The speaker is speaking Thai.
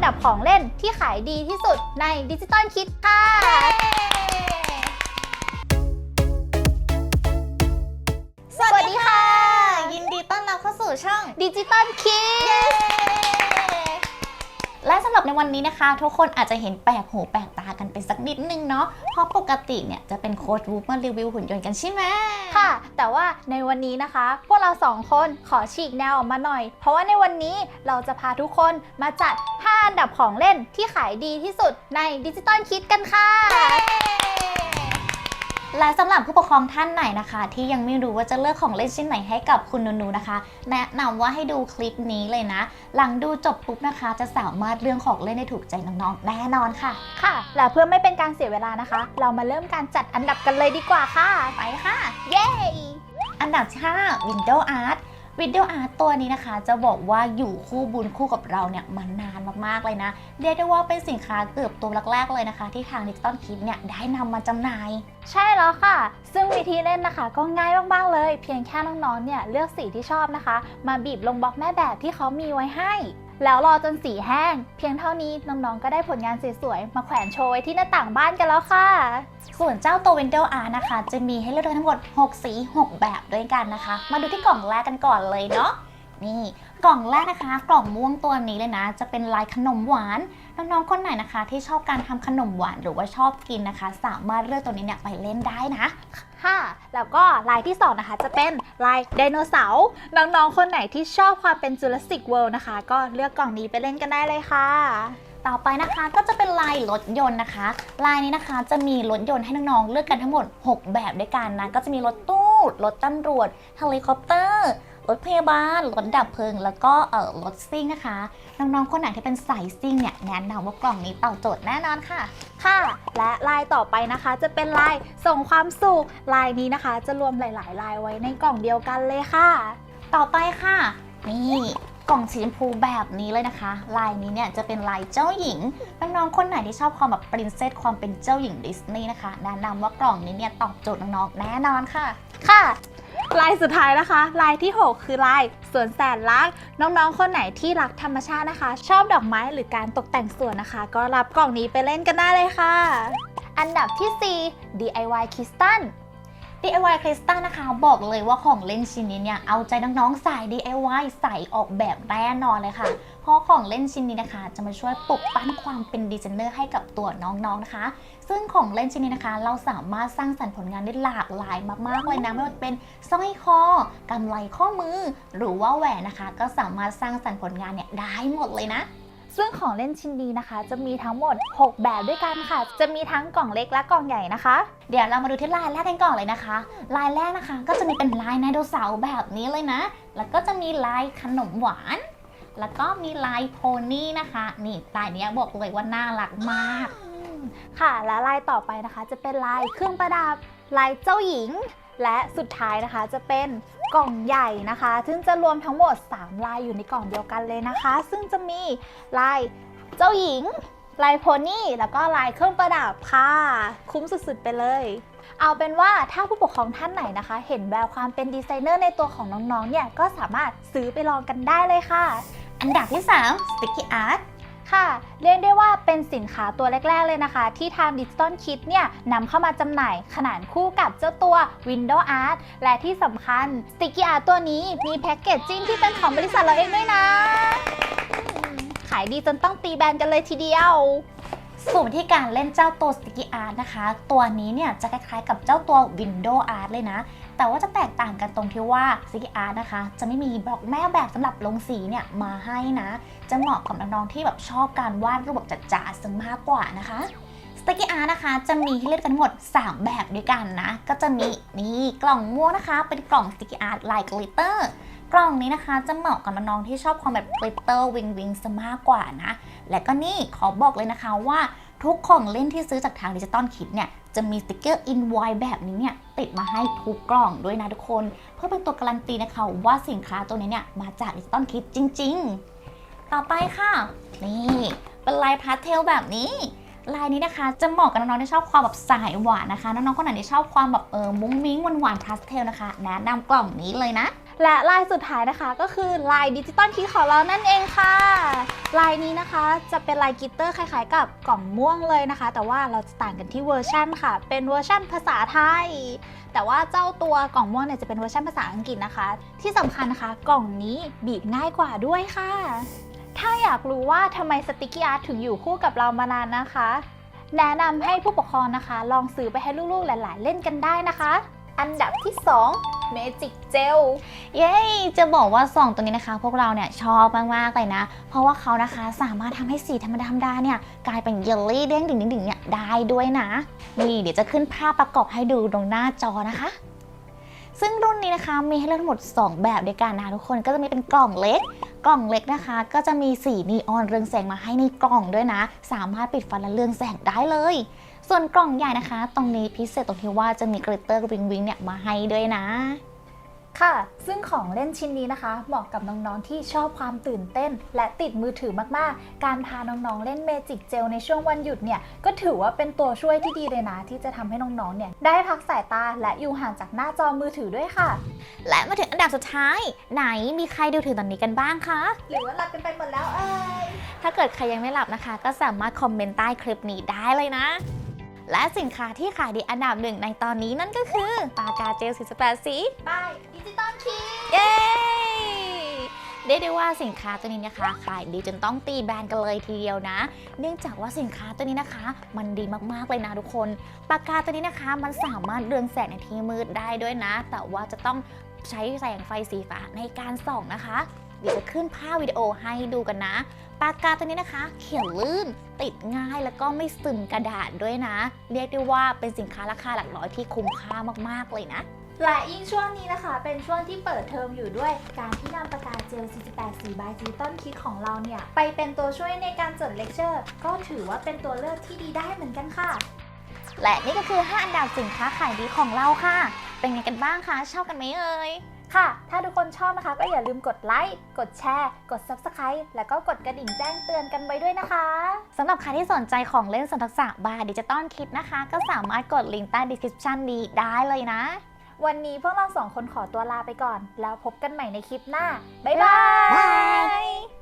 อันดับของเล่นที่ขายดีที่สุดในดิจิตอลคิดค่ะสวัสดีค่ะ ยินดีต้อนรับเข้าสู่ช่องดิจิตอลคิดับในวันนี้นะคะ ทุกคนอาจจะเห็นแปลกหูแปลกตากันไปสักนิดนึงเนาะเพราะปกติเนี่ยจะเป็นโค้ดวูฟมารีวิวหุ่นยนต์กันใช่ไหมค่ะ แต่ว่าในวันนี้นะคะ พวกเราสองคนขอฉีกแนวออกมาหน่อย เพราะว่าในวันนี้เราจะพาทุกคนมาจัด 5 อันดับของเล่นที่ขายดีที่สุดในดิจิตอลคิดกันค่ะ และสำหรับผู้ปกครองท่านไหนนะคะ ที่ยังไม่รู้ว่าจะเลือกของเล่นชิ้นไหนให้กับคุณนูๆนะคะ แนะนำว่าให้ดูคลิปนี้เลยนะ หลังดูจบปุ๊บนะคะ จะสามารถเรื่องของเล่นได้ถูกใจน้องๆแน่นอนค่ะ ค่ะ และเพื่อไม่เป็นการเสียเวลานะคะ เรามาเริ่มการจัดอันดับกันเลยดีกว่าค่ะ ไปค่ะ เย้อันดับที่5 Windows Art วิดีโออาร์ตัวนี้นะคะ จะบอกว่าอยู่คู่บุญคู่กับเราเนี่ยมานานมากๆเลยนะ เรียกได้ว่าเป็นสินค้าเกือบตัวแรกๆเลยนะคะ ที่ทางดิจิตอลคิดเนี่ยได้นำมาจำหน่าย ใช่แล้วค่ะ ซึ่งวิธีเล่นนะคะ ก็ง่ายมากๆเลย เพียงแค่น้องๆเนี่ยเลือกสีที่ชอบนะคะ มาบีบลงบล็อกแม่แบบที่เขามีไว้ให้ แล้วรอจนสีแห้ง เพียงเท่านี้น้องๆก็ได้ผลงานสวยๆมาแขวนโชว์ไว้ที่หน้าต่างบ้านกันแล้วค่ะ ส่วนเจ้าตัว Windows Art นะคะ จะมีให้เลือกทั้งหมด 6 สี 6 แบบด้วยกันนะคะ มาดูที่กล่องแรกกันก่อนเลยเนาะนี่กล่องแรกนะคะ กล่องม่วงตัวนี้เลยนะ จะเป็นลายขนมหวานน้องๆคนไหนนะคะ ที่ชอบการทำขนมหวานหรือว่าชอบกินนะคะ สามารถเลือกตัวนี้เนี่ยไปเล่นได้นะ ค่ะ แล้วก็ลายที่สองนะคะ จะเป็นลายไดโนเสาร์น้องๆ คนไหนที่ชอบความเป็นจูเลสิกเวิลด์นะคะ ก็เลือกกล่องนี้ไปเล่นกันได้เลยค่ะต่อไปนะคะก็จะเป็นลายรถยนต์นะคะ ลายนี้นะคะจะมีรถยนต์ให้น้องๆเลือกกันทั้งหมด 6 แบบด้วยกันนะ ก็จะมีรถตู้ รถตำรวจเฮลิคอปเตอร์ รถพยาบาล รถดับเพลิง แล้วก็เออรถซิ่งนะคะ น้องๆคนไหนที่เป็นสายซิ่งเนี่ยแนะนำว่ากล่องนี้ตอบโจทย์แน่นอนค่ะ ค่ะ และลายต่อไปนะคะจะเป็นลายส่งความสุขลายนี้นะคะ จะรวมหลายๆลายไว้ในกล่องเดียวกันเลยค่ะ ต่อไปค่ะ นี่กล่องสีชมพูแบบนี้เลยนะคะ ลายนี้เนี่ยจะเป็นลายเจ้าหญิง น้องๆ คนไหนที่ชอบความแบบปรินเซสความเป็นเจ้าหญิงดิสนีย์นะคะ แนะนำว่ากล่องนี้เนี่ยตอบโจทย์น้องๆ แน่นอนค่ะ ค่ะ ลายสุดท้ายนะคะ ลายที่ 6 คือลายสวนแสนรัก น้องๆ คนไหนที่รักธรรมชาตินะคะ ชอบดอกไม้หรือการตกแต่งสวนนะคะ ก็รับกล่องนี้ไปเล่นกันได้เลยค่ะ อันดับที่ 4 DIY คิสตัน DIY คริสตัลนะคะบอกเลยว่าของเล่นชิ้นนี้เนี่ยเอาใจน้องๆสาย DIY ใส่ออกแบบแน่นอนเลยค่ะ เพราะของเล่นชิ้นนี้นะคะ จะมาช่วยปลุกปั้นความเป็นดีไซเนอร์ให้กับตัวน้องๆนะคะ ซึ่งของเล่นชิ้นนี้นะคะ เราสามารถสร้างสรรค์ผลงานได้หลากหลายมากๆเลยนะไม่ว่าจะเป็นสร้อยคอกำไลข้อมือ หรือว่าแหวนนะคะ ก็สามารถสร้างสรรค์ผลงานเนี่ยได้หมดเลยนะ ซึ่งของเล่นชิ้นนี้นะคะ จะมีทั้งหมด 6 แบบด้วยกันค่ะ จะมีทั้งกล่องเล็กและกล่องใหญ่นะคะ เดี๋ยวเรามาดูที่ลายแรกกันก่อนเลยนะคะ ลายแรกนะคะ ก็จะมีเป็นลายไดโนเสาร์แบบนี้เลยนะ แล้วก็จะมีลายขนมหวาน แล้วก็มีลายโพนี่นะคะ นี่ลายเนี้ยบอกเลยว่าน่ารักมาก ค่ะ และลายต่อไปนะคะ จะเป็นลายเครื่องประดับ ลายเจ้าหญิง และสุดท้ายนะคะจะเป็น กล่องใหญ่นะคะ ซึ่งจะรวมทั้งหมด 3 ลายอยู่ในกล่องเดียวกันเลยนะคะ ซึ่งจะมีลายเจ้าหญิง ลายโพนี่ แล้วก็ลายเครื่องประดับค่ะ คุ้มสุดๆไปเลย เอาเป็นว่าถ้าผู้ปกครองท่านไหนนะคะ เห็นแววความเป็นดีไซเนอร์ในตัวของน้องๆ เนี่ย ก็สามารถซื้อไปลองกันได้เลยค่ะ อันดับที่ 3 Sticky Art ค่ะ เรียกได้ว่าเป็นสินค้าตัวแรก ๆ เลยนะคะ ที่ทาง Digital Kit เนี่ยนำเข้ามาจำหน่ายขนานคู่กับเจ้าตัว Windows Art และที่สำคัญ Sticky Art ตัวนี้มีแพ็กเกจจิ้งที่เป็นของบริษัทเราเองด้วยนะ ขายดีจนต้องตีแบรนด์กันเลยทีเดียว ส่วนวิธีการเล่นเจ้าตัว Sticky Art นะคะ ตัวนี้เนี่ยจะคล้ายๆกับเจ้าตัว Windows Art เลยนะ แต่ว่าจะแตกต่างกันตรงที่ว่า Sticky Art นะคะ จะไม่มีบล็อกแม่แบบสำหรับลงสีเนี่ยมาให้นะ จะเหมาะกับน้องๆที่แบบชอบการวาดรูปแบบจ๋าๆซะมากกว่านะคะ Sticky Art นะคะจะมีให้เลือกกันหมด 3 แบบด้วยกันนะ ก็จะมีนี่กล่องม่วงนะคะ เป็นกล่อง Sticky Art ลาย glitter กล่องนี้นะคะจะเหมาะกับน้องๆที่ชอบความแบบ glitter วิงวิงซะมากกว่านะ และก็นี่ขอบอกเลยนะคะว่าทุกของเล่นที่ซื้อจากทางดิจิตอลคิดเนี่ยจะมีสติกเกอร์ in white แบบนี้เนี่ยติดมาให้ทุกกล่องด้วยนะทุกคน เพื่อเป็นตัวการันตีนะคะว่าสินค้าตัวนี้เนี่ยมาจากดิจิตอลคิดจริง ๆ ต่อไปค่ะ นี่เป็นลายพาสเทลแบบนี้ลายนี้นะคะจะเหมาะกับน้องๆที่ชอบความแบบสายหวานนะคะน้องๆคนไหนที่ชอบความแบบเออมุ้งมิ้งหวานๆพาสเทลนะคะแนะนำกล่องนี้เลยนะ และลายสุดท้ายนะคะก็คือลายดิจิตอลคีของเรานั่นเองค่ะ ลายนี้นะคะจะเป็นลายกิตเตอร์คล้ายๆ กับกล่องม่วงเลยนะคะ แต่ว่าเราจะต่างกันที่เวอร์ชั่นค่ะ เป็นเวอร์ชั่นภาษาไทย แต่ว่าเจ้าตัวกล่องม่วงเนี่ยจะเป็นเวอร์ชันภาษาอังกฤษนะคะ ที่สำคัญนะคะ กล่องนี้บีบง่ายกว่าด้วยค่ะ ถ้าอยากรู้ว่าทำไมสติกกี้อาร์ตถึงอยู่คู่กับเรามานานนะคะ แนะนำให้ผู้ปกครองนะคะ ลองซื้อไปให้ลูกๆหลานๆเล่นกันได้นะคะ อันดับที่ 2 Magic Gel เย้ จะบอกว่าสองตัวนี้นะคะ พวกเราเนี่ยชอบมาก ๆ เลยนะ เพราะว่าเขานะคะสามารถทำให้สีธรรมดาธรรมดาเนี่ย กลายเป็นเยลลี่เด้งดึงๆๆเนี่ยได้ด้วยนะ นี่เดี๋ยวจะขึ้นภาพประกอบให้ดูตรงหน้าจอนะคะ ซึ่งรุ่นนี้นะคะมีให้เลือกทั้งหมด 2 แบบด้วยกันนะทุกคนก็จะมีเป็นกล่องเล็กกล่องเล็กนะคะ ก็จะมีสีนีออนเรืองแสงมาให้ในกล่องด้วยนะ สามารถปิดไฟันและเรืองแสงได้เลย ส่วนกล่องใหญ่นะคะ ตรงนี้พิเศษตรงที่ว่าจะมีกริตเตอร์วิงวิงเนี่ยมาให้ด้วยนะ ค่ะ ซึ่งของเล่นชิ้นนี้นะคะ เหมาะกับน้องๆที่ชอบความตื่นเต้น และติดมือถือมากๆ การพาน้องๆเล่นเมจิกเจลในช่วงวันหยุดเนี่ยก็ถือว่าเป็นตัวช่วยที่ดีเลยนะ ที่จะทำให้น้องๆเนี่ยได้พักสายตาและอยู่ห่างจากหน้าจอมือถือด้วยค่ะ และมาถึงอันดับสุดท้าย ไหนมีใครดูถึงตอนนี้กันบ้างคะ หรือว่าหลับกันไปหมดแล้วเอ่ยถ้าเกิดใครยังไม่หลับนะคะ ก็สามารถคอมเมนต์ใต้คลิปนี้ได้เลยนะ และสินค้าที่ขายดีอันดับหนึ่งในตอนนี้นั่นก็คือปากกาเจล 48 สีไปดิจิตอลคีเย้เรียกได้ว่าสินค้าตัวนี้นะคะขายดีจนต้องตีแบรนด์กันเลยทีเดียวนะ เนื่องจากว่าสินค้าตัวนี้นะคะ มันดีมากๆเลยนะทุกคน ปากกาตัวนี้นะคะ มันสามารถเรืองแสงในที่มืดได้ด้วยนะ แต่ว่าจะต้องใช้แสงไฟสีฟ้าในการส่องนะคะ เดี๋ยวจะขึ้นภาพวิดีโอให้ดูกันนะ ปากกาตัวนี้นะคะ เขียนลื่นติดง่ายแล้วก็ไม่ซึมกระดาษด้วยนะ เรียกได้ว่าเป็นสินค้าราคาหลักร้อยที่คุ้มค่ามากๆเลยนะและยิ่งช่วงนี้นะคะ เป็นช่วงที่เปิดเทอมอยู่ด้วยการที่นำปากกาเจล 48 สีบายดิจิตอลคิดของเราเนี่ย ไปเป็นตัวช่วยในการจดเลคเชอร์ ก็ถือว่าเป็นตัวเลือกที่ดีได้เหมือนกันค่ะ และนี่ก็คือ 5 อันดับสินค้าขายดีของเราค่ะ เป็นไงกันบ้างคะชอบกันไหมเอ่ย ค่ะ ถ้าทุกคนชอบนะคะ ก็อย่าลืมกดไลค์ กดแชร์ กด Subscribe แล้วก็กดกระดิ่งแจ้งเตือนกันไว้ด้วยนะคะสำหรับใครที่สนใจของเล่นสนทักษะบาร์ดิจิตอลคิดนะคะ ก็สามารถกดลิงก์ใต้ description นี้ได้เลยนะ วันนี้พวกเราสองคนขอตัวลาไปก่อน แล้วพบกันใหม่ในคลิปหน้า บ๊ายบาบ๊ายบายย